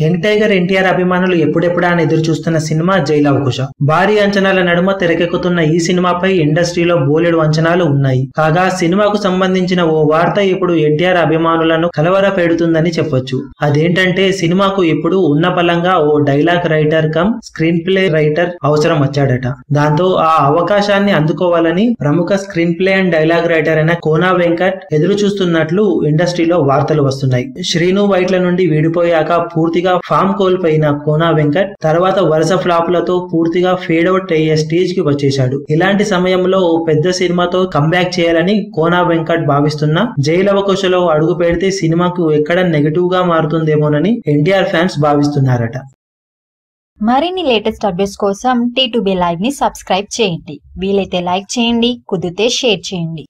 Young tiger NTR అభిమానులు ఎప్పుడెప్పుడా అని ఎదురు చూస్తున్న సినిమా జైల్ అవకుశ. భారీ అంచనాల నడుమ తెరకెక్కుతున్న ఈ సినిమాపై ఇండస్ట్రీలో బోలెడు అంచనాలు ఉన్నాయి. కాగా సినిమాకు సంబంధించిన ఓ వార్త ఇప్పుడు ఎన్టీఆర్ అభిమానులను కలవర పెడుతుందని చెప్పొచ్చు. అదేంటంటే సినిమాకు ఇప్పుడు ఉన్న బలంగా ఓ dialogue writer come screenplay writer అవసరం వచ్చాడట. దాంతో ఆ అవకాశాన్ని అందుకోవాలని ప్రముఖ screen play and dialogue writer అయిన కోనా వెంకట్ ఎదురు చూస్తున్నట్లు ఇండస్ట్రీలో వార్తలు వస్తున్నాయి. శ్రీను వైట్ల నుండి విడిపోయాక పూర్తి పూర్తిగా ఫామ్ కోల్పోయిన కోనా వెంకట్ తర్వాత వరుస ఫ్లాపులతో పూర్తిగా ఫేడ్ అవుట్ అయ్యే స్టేజ్కి వచ్చేశాడు. ఇలాంటి సమయంలో ఓ పెద్ద సినిమాతో కంబ్యాక్ చేయాలని కోనా వెంకట్ భావిస్తున్న జైలవకుశలో అడుగు పెడితే సినిమాకు ఎక్కడ నెగటివ్గా మారుతుందేమోనని ఎన్టీఆర్ ఫ్యాన్స్ భావిస్తున్నారట. మరిన్ని లేటెస్ట్ అప్డేట్స్ కోసం టీ లైవ్ని సబ్స్క్రైబ్ చేయండి. వీలైతే లైక్ చేయండి కుదిరితే షేర్ చేయండి.